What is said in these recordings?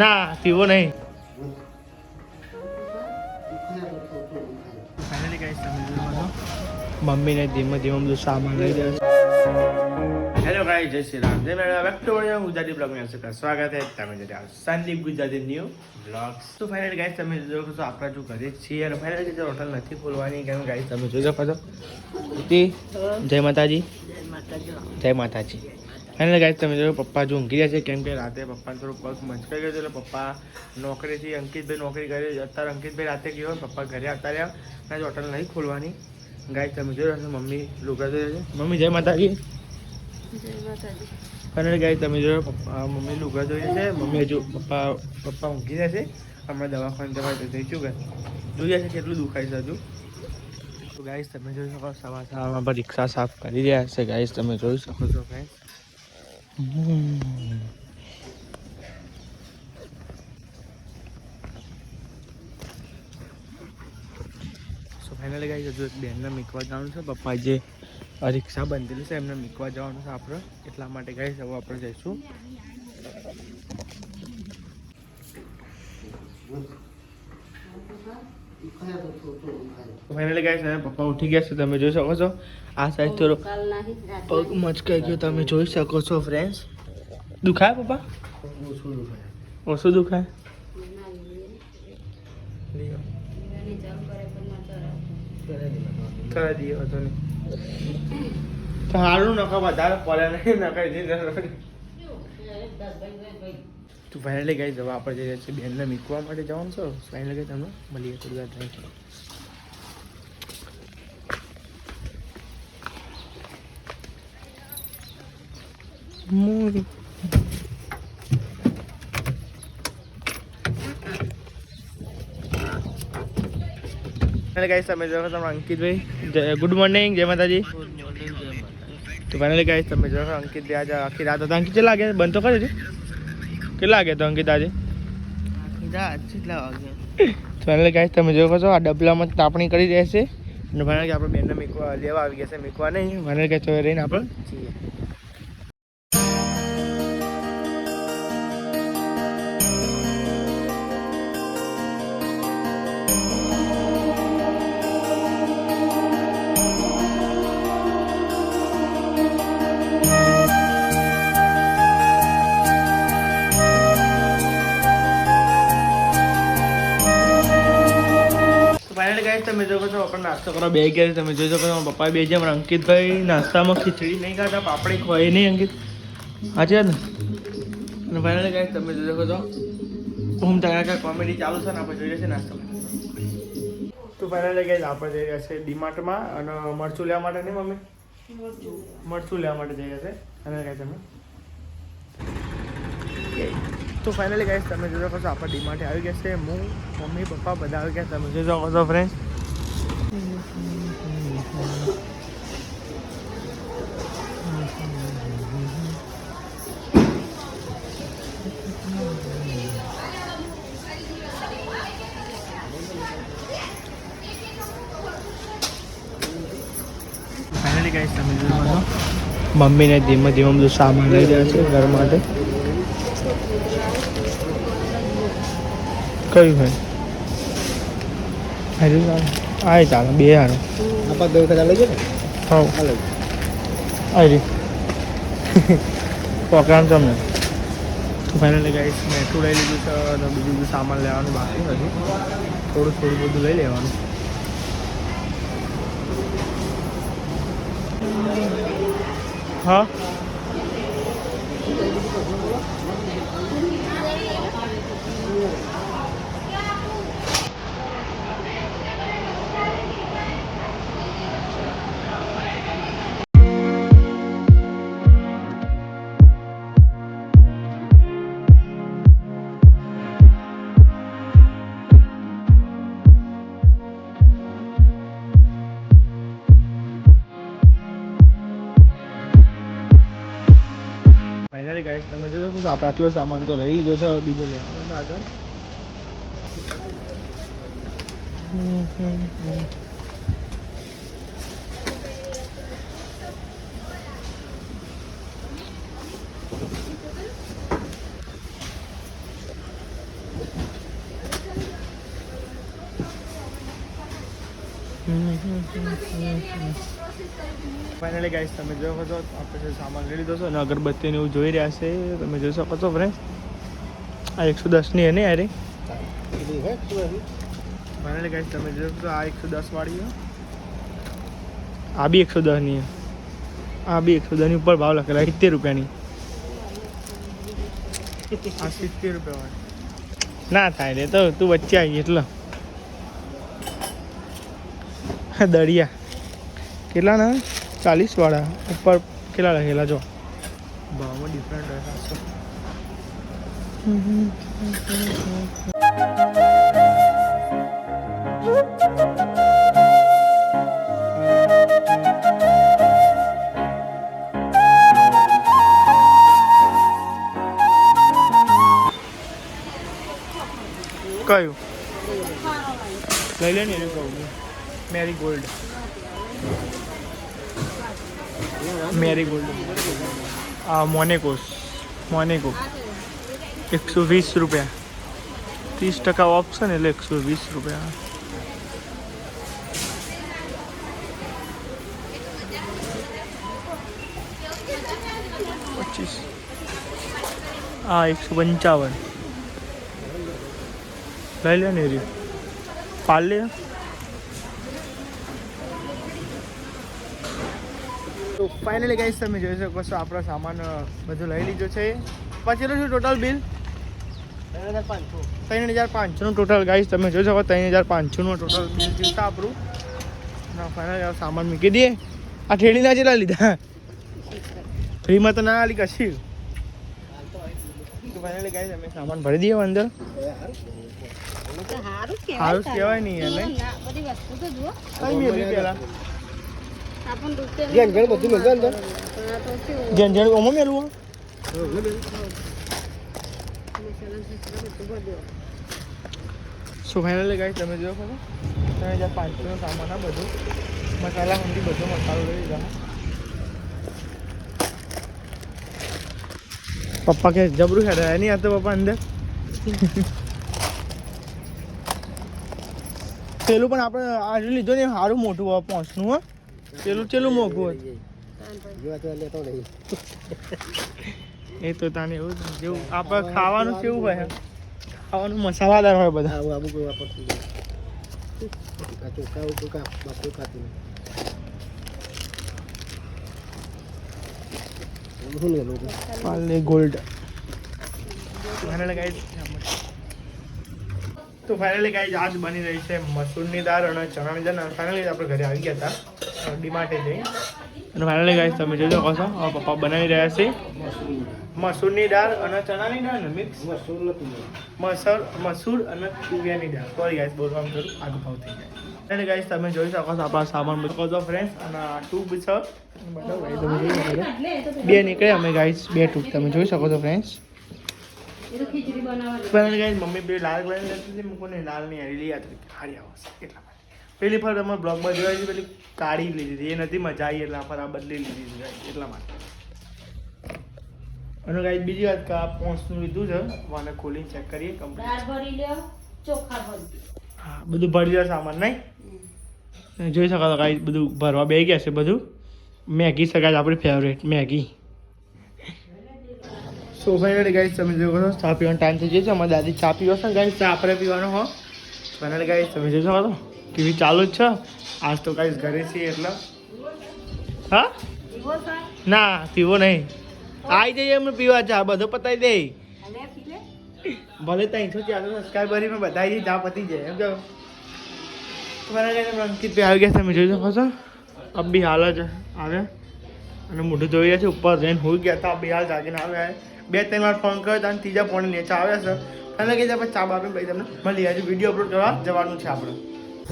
ના પીવો નહીં. ફાઇનલી ગાઈસ તમે જોયું મમ્મીને ધીમે ધીમે બધું સામાન લઈ જાય હેલો ગાઈ જય શ્રી રામ. જય મેળા બેક ટુ વડિયા ગુજરાતી બ્લોગમાં આપનું સ્વાગત છે તમે જે સંદીપ ગુજરાતી ન્યૂ બ્લોગ્સ તો ફાઇનલી ગાઈસ તમે જોઈ શકો છો આપણા જો ઘરે છીએ અને ફાઇનલી જે હોટલ નથી ખોલવાની. કેમ ગાઈસ તમે જોઈ શકો છો. માતાજી. જય માતાજી. જય માતાજી. ફાઇનલી ગાઈસ તમે જોયું પપ્પા જો ઊંઘી રહ્યા છે કેમ કે રાતે પપ્પાને થોડું પગ મચકાઈ ગયો હતો એટલે પપ્પા નોકરીથી અંકિતભાઈ નોકરી કરે અત્યારે અંકિતભાઈ રાતે ગયો હોય, પપ્પા ઘરે આવતા રહ્યા અને હોટલ નહીં ખોલવાની ગાઈસ તમે જોઈ રહ્યા છો મમ્મી લુગડા ધોઈ રહ્યા છે મમ્મી જય માતાજી ફાઇનલી ગાઈસ તમે જોયો પપ્પા મમ્મી લુગડા ધોઈ રહ્યા છે મમ્મી હજુ પપ્પા પપ્પા ઊંઘી રહ્યા છે હમણાં દવાખાને જવા જઈશું કે જોઈએ છે કેટલું દુખાય છે હજુ તો ગાઈસ તમે જોઈ શકો સવાર સવારમાં પર રિક્ષા સાફ કરી રહ્યા છે ગાઈસ તમે જોઈ શકો છો ગાઈસ સો ફાઇનલી ગાઈસ હજુ એક બેનને મીકવા જવાનું છે. પપ્પા જે રિક્ષા બંધેલી છે, એમને મીકવા જવાનું છે આપણે. એટલા માટે ગાઈ હવે આપણે જઈશું. ફાઇનલી ગાઈસ હવે પપ્પા ઉઠી ગયા છે તમે જોઈ શકો છો. આ સાઈડ થોડો પગ મચકાઈ ગયો તમે જોઈ શકો છો ફ્રેન્ડ્સ દુખાય પપ્પા? ઓછું દુખાય. કરાવી દઈએ વાંધો નહીં. સારું નખા વધારે પડે નહીં. નખાઈ દઈએ તો ફાઇનલી ગઈ જવા આપણે જઈએ છીએ બેનને મીકવા માટે જવાનું છો. ફાઇનલી ગઈ તમને મળીએ થોડી વાર થેન્ક યુ મોરી. ગાઈસ તમે જો તમે અંકિતભાઈ. ગુડ મોર્નિંગ જય માતાજી. તો ફાઇનલી ગાઈસ તમે જો અંકિત આજે આખી રાત હતા. અંકિત કેટલા વાગે બંધ તો કરે છે? કેટલા વાગે તો અંકિતાજી ફાઇનલી ગાઈસ તમે જોઈ છો આ ડબલામાં તાપણી કરી રહ્યા છે અને કે આપણે બેનને મીકવા લેવા આવી ગયા છે મીકવા નહીં. ફાઇનલી તો રહીને આપણે છીએ જોવો છો આપણે નાસ્તો કરવા બે ગયા તમે જોઈ શકો છો પપ્પા બે જેમ અંકિતભાઈ નાસ્તામાં ખીચડી નહીં ખાતા, પાપડી ખવાય નહીં, અંકિત. સાચી ને? અને ફાઇનલી ગાઈસ તમે જોઈ શકો છો, હું તારા કોમેડી ચાલુ છે ને, આપણે જોઈ રહ્યા છે નાસ્તો તો ફાઇનલી ગાઈસ આપણે જઈ રહ્યા છે ડીમાર્ટમાં અને મરચું લેવા માટે નહીં, મમ્મી? મરચું લેવા માટે જઈ રહ્યા છે. અને કાંઈ તમે? તો ફાઇનલી ગાઈસ તમે જોઈ શકો છો, આપણે ડીમાર્ટે આવી ગયા છે હું, મમ્મી, પપ્પા બધા આવી ગયા. તમે જોઈ શકો છો ફ્રેન્ડ મમ્મીને ધીમે ધીમે બધું સામાન લઈ રહ્યા છે ઘર માટે. કયું ભાઈ હજુ આ ચાલે બે હારો આપા બે વખત લઈ ને હા આવી પોકરામ તમને ફાઇનલી ગાઈસ મેઠું લઈ લીધું છે અને બીજું બધું સામાન લેવાનું બાકી હજુ થોડું થોડું બધું લઈ લેવાનું હા તમે જોશો તો આપણાથી સામાન તો લઈ ગયો છે બીજો લેવાનો આગળ Mm-hmm. ફાઇનલી ગાઈસ તમે જોયો છો આપણે સામાન લઈ લીધો છો અને અગરબત્તી ને એવું જોઈ રહ્યા છે. તમે જોઈ શકો છો ફ્રેન્ડ આ એકસો દસની હે ને હે ફાઇનલી ગાઈસ તમે જોઈ શકો આ એકસો દસ વાળી આ બી એકસો દસની આ બી એકસો દસની ઉપર ભાવ લખેલા, સિત્તેર રૂપિયાની. આ સિત્તેર રૂપિયા ના થાય રે, તો તું વચ્ચે આવી એટલે. દરિયા. કેટલા ના ચાલીસ વાળા ઉપર કેટલા લખેલા જો. ભાવમાં ડિફરન્ટ હશે કયું? લઈ લે ને એને કહું. મેરી ગોલ્ડ. મેરી ગોલ્ડ આ મોનેકોસ મોનેકો એકસો વીસ રૂપિયા ત્રીસ ટકા ઓફ છે ને એટલે એકસો વીસ રૂપિયા પચીસ આ એકસો પંચાવન લઈ લે ને એ રહ્યું. પાલ લે તો ફાઇનલી ગાઈસ તમે જોઈ શકો છો આપણો સામાન બધું લઈ લીધો છે. પછી શું ટોટલ બિલ ત્રણ હજાર પાંચસોનું ટોટલ ગાઈસ તમે જોઈ શકો ત્રણ હજાર પાંચસોનું ટોટલ બિલ થયું છે આપણું. ફાઇનલ સામાન મૂકી દઈએ. આ ઠેડીના જેટલા લીધા? ફ્રીમાં તો ના આલી કશી? ફાઇનલી ગાઈસ અમે સામાન ભરી દઈએ અંદર. જ કહેવાય નહીં યાર, બધી વસ્તુ તો જુઓ. કઈ મેળવી પહેલા? જેન જેન બધું. આ તો જેન જેન ઓમાં બધું સો ફાઇનલી ગાઈસ તમે જો ખરો ત્રણ હજાર પાંચસોનો સામાન આ બધું મસાલા હંડી બધો મસાલો લઈ લીધા પપ્પા કે જબરું હેડ નહીં આ તો પપ્પા અંદર? પેલું પણ આપણે આજે લીધો ને સારું મોટું હોય પોંચનું હો. પેલું ચેલું મોંઘું નહીં. એ તો તાને એવું જેવું આપણે ખાવાનું કેવું હોય ખાવાનું મસાલાદાર હોય બધા આવું આવું કોઈ વાપરતું નહીં. ચોખા કા- બાપુ ખાતું હતું? ગોલ્ડ ગાઈઝ તો ફાઇનલી ગાઈઝ આજ બની રહી છે મસૂરની દાળ અને ચણાની દાળ ફાઇનલી આપણે ઘરે આવી ગયા હતા ડીમાર્ટે જઈ અને ફાઇનલી ગાઈસ તમે જોજો કહો છો પપ્પા બનાવી રહ્યા છે. મસૂરની દાળ અને ચણાની દાળ ને મિક્સ મસૂર મસૂર મસૂર અને તુરિયાની દાળ. સોરી ગાઈસ બોલવાનું થોડું આગળ ભાવ થઈ જાય. એટલે ગાઈસ તમે જોઈ શકો છો આપણા સામાન બધો. છો ફ્રેન્ડ્સ અને આ ટ્યુબ છે. બે નીકળે અમે ગાઈઝ બે ટૂબ તમે જોઈ શકો છો ફ્રેન્ડ્સ પણ ગાઈઝ મમ્મી બે લાલ કલર લેતી હતી મૂકોને લાલની હરેલી યાદ રાખી. હારી આવશે. એટલા માટે. પેલી ફર તમે બ્લોગમાં જોયા છે પેલી કાળી લીધી હતી. એ નથી મજા આવી એટલે આ ફર આ બદલી લીધી છે એટલા માટે. અને ગાઈ બીજી વાત કે આ પોન્સનું લીધું છે મને ખોલીને ચેક કરીએ કમ્પ્લીટ ભરી લ્યો ચોખા ભરી હા બધું ભરી દે સામાન નહીં? જોઈ શકો તો ગાઈઝ બધું ભરવા બે ગયા છે બધું. મેગી છે આપણી favourite Maggi. So finally guys તમે જોઈ શકો ચા પીવાનો ટાઈમ થઈ ગયો છે. અમારી દાદી ચા પીવો છે ગાઈઝ ચા આપણે પીવાનો હો. ફાઇનલી ગાઈઝ તમે જોઈ શકો છો. ટીવી ચાલુ જ છે? આજ તો કાંઈ ઘરે છીએ એટલે. હા? ના, પીવો નહીં. આવી જઈએ અમે પીવા ચા, બધો પતાવી દે. ભલે ત્રણસો ચારસો સબસ્ક્રાઈબરી મેં બધાઈ ચા પતી જાય. એમ કહો તમારા અંકિત આવી ગયા જોઈ શકો છો. અબ હાલ જ આવ્યા અને મોઢું જોઈ રહ્યા છે, ઉપર જઈને હોઈ ગયા હતા બી હાલ જાગીને આવ્યા બે ત્રણ વાર ફોન કર્યો હતા અને ત્રીજા ફોન નીચે આવ્યા છે. અને કે ચા બાપે ભાઈ તમને મળી આજે વીડિયો અપલોડ કરવા જવાનું છે આપણે.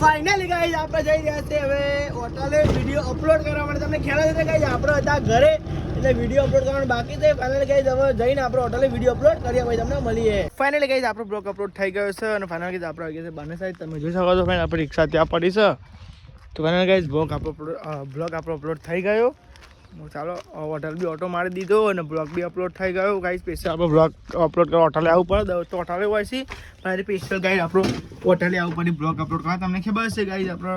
ફાઇનલી ગાઈઝ આપણે જઈ રહ્યા છે હવે હોટલે વીડિયો અપલોડ કરવા માટે. તમને ખ્યાલ જ ગાઈઝ આપણે હતા ઘરે, એટલે વીડિયો અપલોડ કરવાનું બાકી છે. ફાઇનલી ગાઈઝ હવે જઈને આપણે હોટલે વીડિયો અપલોડ કરીએ ભાઈ તમને મળીએ. ફાઇનલી ગાઈઝ આપણો બ્લોગ અપલોડ થઈ ગયો છે અને ફાઇનલ ગાઈઝ આપણે આવી ગયા છે બંને સાઈડ તમે જોઈ શકો છો ફાઇનલ આપણી રિક્ષા ત્યાં પડી છે. તો ફાઇનલ ગાઈઝ બ્લોગ આપણો બ્લોગ આપણો અપલોડ થઈ ગયો. ચાલો હોટલ બી ઓટો મારી દીધો અને બ્લોગ બી અપલોડ થઈ ગયો. કાંઈ સ્પેશિયલ આપણે બ્લોગ અપલોડ કરવા હોટલે આવવું પડે તો હોટલે હોય છે. મારી સ્પેશિયલ ગાઈડ આપણો હોટલે આવવું પડે બ્લોગ અપલોડ કરવા. તમને ખબર છે ગાઈઝ આપણો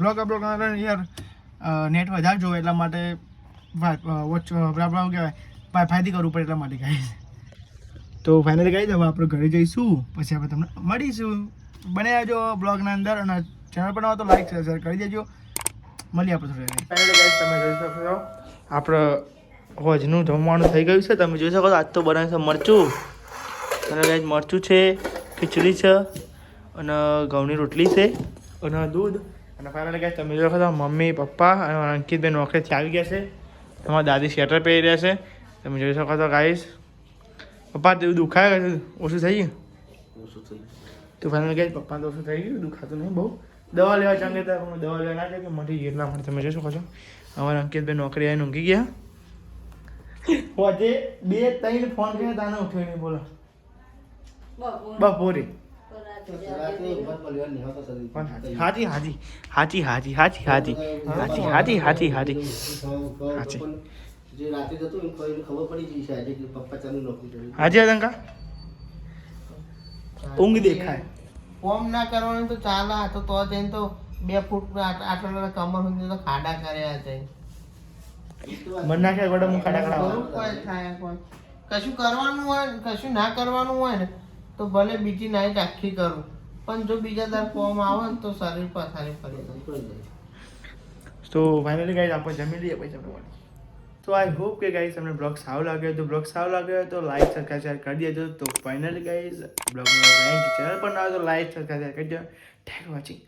બ્લોગ અપલોડ કરવા યાર નેટ વધારે જોવે એટલા માટે વોચ બરાબર કહેવાય. વાઈફાઈથી કરવું પડે એટલા માટે ગાઈસ તો ફાઇનલી ગાઈસ હવે આપણે ઘરે જઈશું. પછી આપણે તમને મળીશું. બને આવજો બ્લોગના અંદર અને ચેનલ પર તો લાઈક શેર કરી દેજો. મળીએ આપણે થોડી તમે જોઈ શકો છો. આપણે હોજનું જમવાનું થઈ ગયું છે. તમે જોઈ શકો છો આજ તો બનાવ્યું છે મરચું. અને ગાઈસ મરચું છે ખીચડી છે અને ઘઉંની રોટલી છે અને દૂધ. અને ફાઇનલી ગાય તમે જોઈ શકો છો મમ્મી પપ્પા અને અંકિતભાઈ નોકરીથી આવી ગયા છે. તમારા દાદી સ્વેટર પહેરી રહ્યા છે. તમે જોઈ શકો છો ગાઈશ પપ્પા તેવું દુખાય ગયું? ઓછું થઈ ગયું. તો ફાઇનલ ગાય પપ્પા તો ઓછું થઈ ગયું. દુખાતું નહીં બહુ. દવા લેવા ચાંગે હતા દવા લેવા ના કે મટી ગઈ એટલા માટે તમે જોઈ શકો છો અમારા અંકિતભાઈ નોકરી આવીને ઊંઘી ગયા હોજે બે ત્રણ ફોન કર્યા તાને ઉઠ્યો નહીં બોલો બપોરે હાજી હાજી હાજી હાજી હાજી હાજી હાજી હાજી હાજી હાજી હાચી. જે રાત્રે જતો એને ખબર ખબર પડી ગઈ છે આજે કે પપ્પા ચાલુ નોકરી કરી હાજી આદંકા ઊંઘ દેખાય ફોર્મ ના કરવાનું તો ચાલા તો તો જઈને તો બે ફૂટ આટ- આટલા કમર સુધી તો ખાડા કર્યા છે. મન નાખે ગોડા હું ખાડા કરાવ? થાય કશું કરવાનું હોય કશું ના કરવાનું હોય ને તો ભલે બીજી નાઈટ આખી કરું. પણ જો બીજા દર ફોર્મ આવે ને તો શરીર પથારી ફરી જાય. તો ફાઇનલી ગાઈઝ આપણે જમી લઈએ પછી આપણે તો આઈ હોપ કે ગાઈઝ તમને બ્લોગ સારો લાગ્યો તો બ્લોગ સારો લાગ્યો તો લાઈક સરખા શેર કરી દેજો. તો ફાઇનલી ગાઈઝ બ્લોગ ચેનલ પર ના તો લાઈક સરખા શેર કરી દેજો. Thank watching